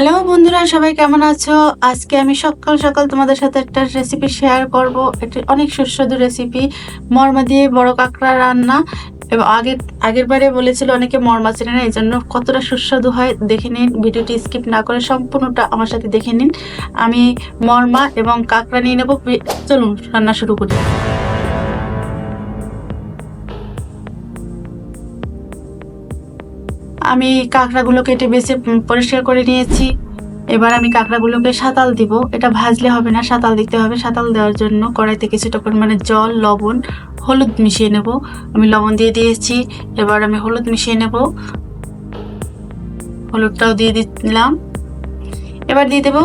Hello বন্ধুরা, সবাই কেমন আছো? আজকে আমি সকাল সকাল তোমাদের সাথে একটা রেসিপি শেয়ার করব। এটি অনেক সুস্বাদু রেসিপি মর্মা দিয়ে বড় কাঁকড়া রান্না। এবং আগে আগের বারে বলেছিল অনেকে মর্মা চেনে না এই জন্য কতটা সুস্বাদু হয় দেখে নিন। ভিডিওটি স্কিপ না করে সম্পূর্ণটা আমার সাথে দেখে নিন। আমি মর্মা এবং কাঁকড়া নিয়ে নেব। চলুন, রান্না শুরু করি। আমি কাঁকড়াগুলো কেটে বেছে পরিষ্কার করে নিয়েছি। এবার আমি কাঁকড়াগুলোকে সাঁতাল দিব। এটা ভাজলে হবে না, সাঁতাল দিতে হবে। সাঁতাল দেওয়ার জন্য কড়াইতে কিছুটা পরিমাণে জল, লবণ, হলুদ মিশিয়ে নেব। আমি লবণ দিয়ে দিয়েছি। এবার আমি হলুদ মিশিয়ে নেব। হলুদটাও দিয়ে দিলাম। এবার দিয়ে দেব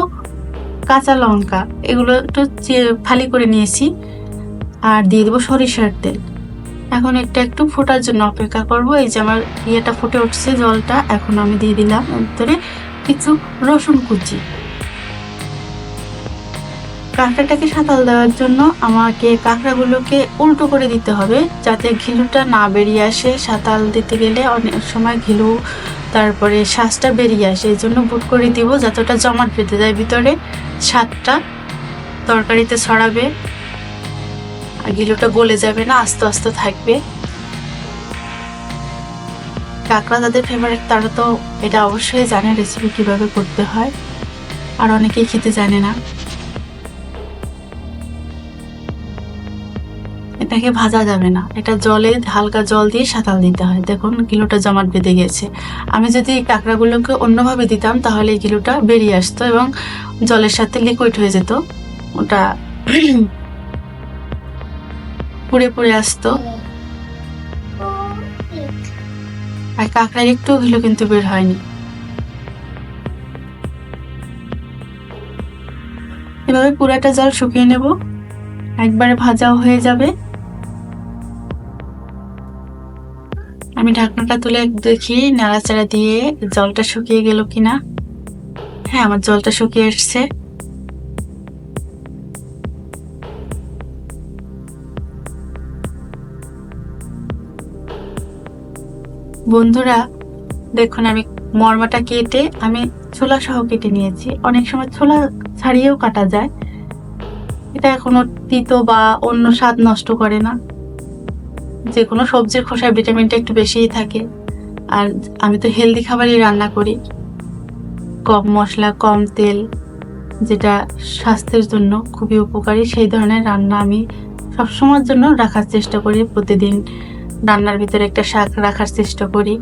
কাঁচা লঙ্কা। এগুলো একটু ফালি করে নিয়েছি। আর দিয়ে দেবো সরিষার তেল। এখন একটা একটু ফোটার জন্য অপেক্ষা করব। এই যে আমার ইয়েটা ফুটে উঠছে, জলটা এখন আমি দিয়ে দিলাম ভিতরে কিছু রসুন কুচি। কাঁকড়াটাকে সাঁতাল দেওয়ার জন্য আমাকে কাঁকড়াগুলোকে উল্টো করে দিতে হবে যাতে ঘিলুটা না বেরিয়ে আসে। সাঁতাল দিতে গেলে অনেক সময় ঘিলু তারপরে শ্বাসটা বেরিয়ে আসে, এই জন্য বুট করে দিব যাতে ওটা জমাট বেঁধে যায় ভিতরে। স্বাদটা তরকারিতে ছড়াবে। আর গিলুটা গলে যাবে না, আস্তে আস্তে থাকবে। কাঁকড়া যাদের ফেভারিট তারা তো এটা অবশ্যই জানে রেসিপি কীভাবে করতে হয়। আর অনেকেই খেতে জানে না। এটাকে ভাজা যাবে না। এটা জলে হালকা জল দিয়ে সাঁতাল দিতে হয়। দেখুন কিলোটা জমাট বেঁধে গেছে। আমি যদি এই কাঁকড়াগুলোকে অন্যভাবে দিতাম, তাহলে এই কিলোটা বেরিয়ে আসতো এবং জলের সাথে লিকুইড হয়ে যেত। ওটা পুড়ে পুড়ে আসতো। আর কাঁকড়ার একটু হলেও কিন্তু বের হয়নি। এভাবে পুরাটা জল শুকিয়ে নেব। একবারে ভাজাও হয়ে যাবে। আমি ঢাকনাটা তুলে দেখি, নাড়াচাড়া দিয়ে জলটা শুকিয়ে গেল কিনা। হ্যাঁ আমার জলটা শুকিয়ে এসছে। বন্ধুরা, দেখুন আমি মর্মাটা কেটে আমি ছোলা সহ কেটে নিয়েছি। অনেক সময় ছোলা ছাড়িয়েও কাটা যায়। এটা কোনো তিতো বা অন্য স্বাদ নষ্ট করে না। যে কোনো সবজির খোসায় ভিটামিনটা একটু বেশিই থাকে। আর আমি তো হেলদি খাবারই রান্না করি। কম মশলা, কম তেল, যেটা স্বাস্থ্যের জন্য খুবই উপকারী। সেই ধরনের রান্না আমি সবসময়ের জন্য রাখার চেষ্টা করি প্রতিদিন। রান্নার ভিতরে একটা শাক রাখার চেষ্টা করি।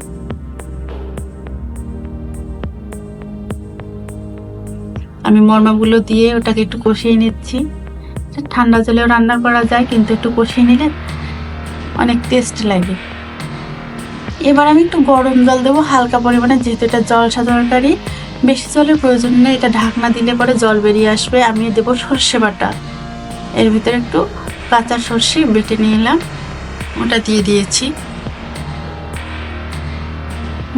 আমি মর্মাগুলো দিয়ে ওটাকে একটু কষিয়ে নিচ্ছি। ঠান্ডা জলেও রান্না করা যায়, কিন্তু একটু কষিয়ে নিলে অনেক টেস্ট লাগে। এবার আমি একটু গরম জল দেবো, হালকা পরিমাণে, যেহেতু এটা জল তরকারি বেশি জলের প্রয়োজন নেই, এটা ঢাকনা দিলে পরে জল বেরিয়ে আসবে। আমি দেবো সর্ষে বাটা। এর ভিতরে একটু কাঁচা সর্ষে বেটে নিয়ে এলাম ওটা দিয়ে দিয়েছি।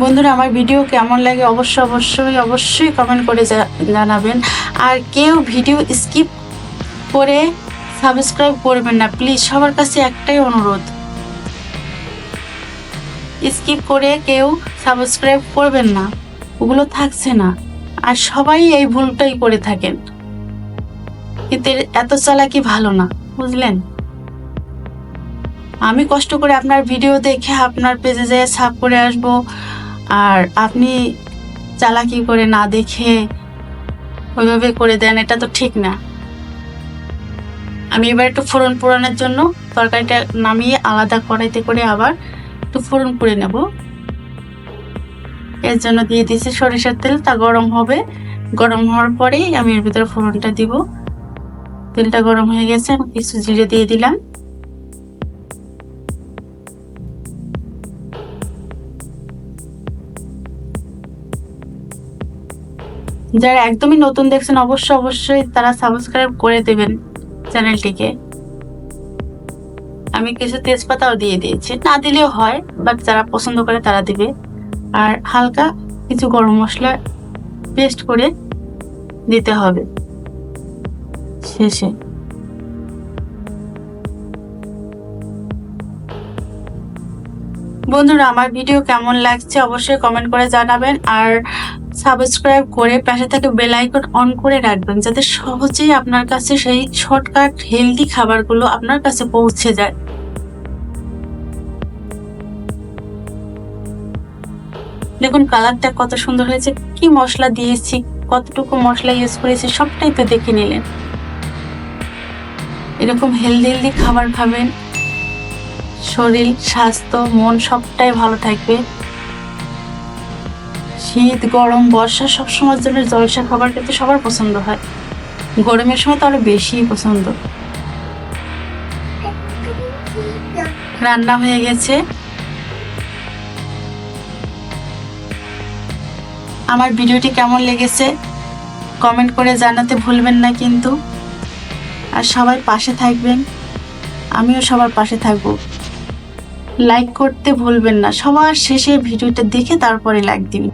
বন্ধুরা, আমার ভিডিও কেমন লাগে অবশ্যই অবশ্যই অবশ্যই কমেন্ট করে জানাবেন। আর কেউ ভিডিও স্কিপ করে সাবস্ক্রাইব করবেন না প্লিজ সবার কাছে একটাই অনুরোধ। স্কিপ করে কেউ সাবস্ক্রাইব করবেন না, ওগুলো থাকছে না। আর সবাই এই ভুলটাই করে থাকেন। এর এত চালাকি ভালো না, বুঝলেন? আমি কষ্ট করে আপনার ভিডিও দেখে আপনার পেজে যেয়ে সাব করে আসব। আর আপনি চালাকি করে না দেখে ওইভাবে করে দেন, এটা তো ঠিক না। আমি এবার একটু ফোড়ন পোড়ানোর জন্য তরকারিটা নামিয়ে আলাদা কড়াইতে করে আবার একটু ফোড়ন করে নেব। এর জন্য দিয়ে দিয়েছি সরিষার তেল, তা গরম হবে। গরম হওয়ার পরেই আমি এর ভিতরে ফোড়নটা দিব। তেলটা গরম হয়ে গেছে, আমি কিছু জিরে দিয়ে দিলাম। যারা একদমই নতুন দেখছেন অবশ্যই অবশ্যই তারা সাবস্ক্রাইব করে দেবেন চ্যানেলটিকে আমি কিছু তেজপাতাও দিয়ে দিয়েছি। না দিলেও হয় বাট যারা পছন্দ করে তারা দিবে। আর হালকা কিছু গরম মশলা পেস্ট করে দিতে হবে। শেষে। বন্ধুরা, আমার ভিডিও কেমন লাগছে অবশ্যই কমেন্ট করে জানাবেন। আর সাবস্ক্রাইব করে পাশে থেকে বেল আইকন অন করে রাখবেন, যাতে সহজেই আপনার কাছে সেই শর্টকাট হেলদি খাবারগুলো আপনার কাছে পৌঁছে যায়। দেখুন কালারটা কত সুন্দর হয়েছে, কি মশলা দিয়েছি, কতটুকু মশলা ইউজ করেছি, সবটাই তো দেখে নিলেন। এরকম হেলদি হেলদি খাবার খাবেন, শরীর, স্বাস্থ্য, মন সবটাই ভালো থাকবে। শীত, গরম, বর্ষা সবসময়ের জন্য জলসা খাবার খেতে সবার পছন্দ হয়। গরমের সময় তো আরও বেশি পছন্দ। রান্না হয়ে গেছে। আমার ভিডিওটি কেমন লেগেছে কমেন্ট করে জানাতে ভুলবেন না কিন্তু। আর সবাই পাশে থাকবেন। আমিও সবার পাশে থাকব। লাইক করতে ভুলবেন না। সবার শেষে ভিডিওটা দেখে তারপরে লাইক দিন।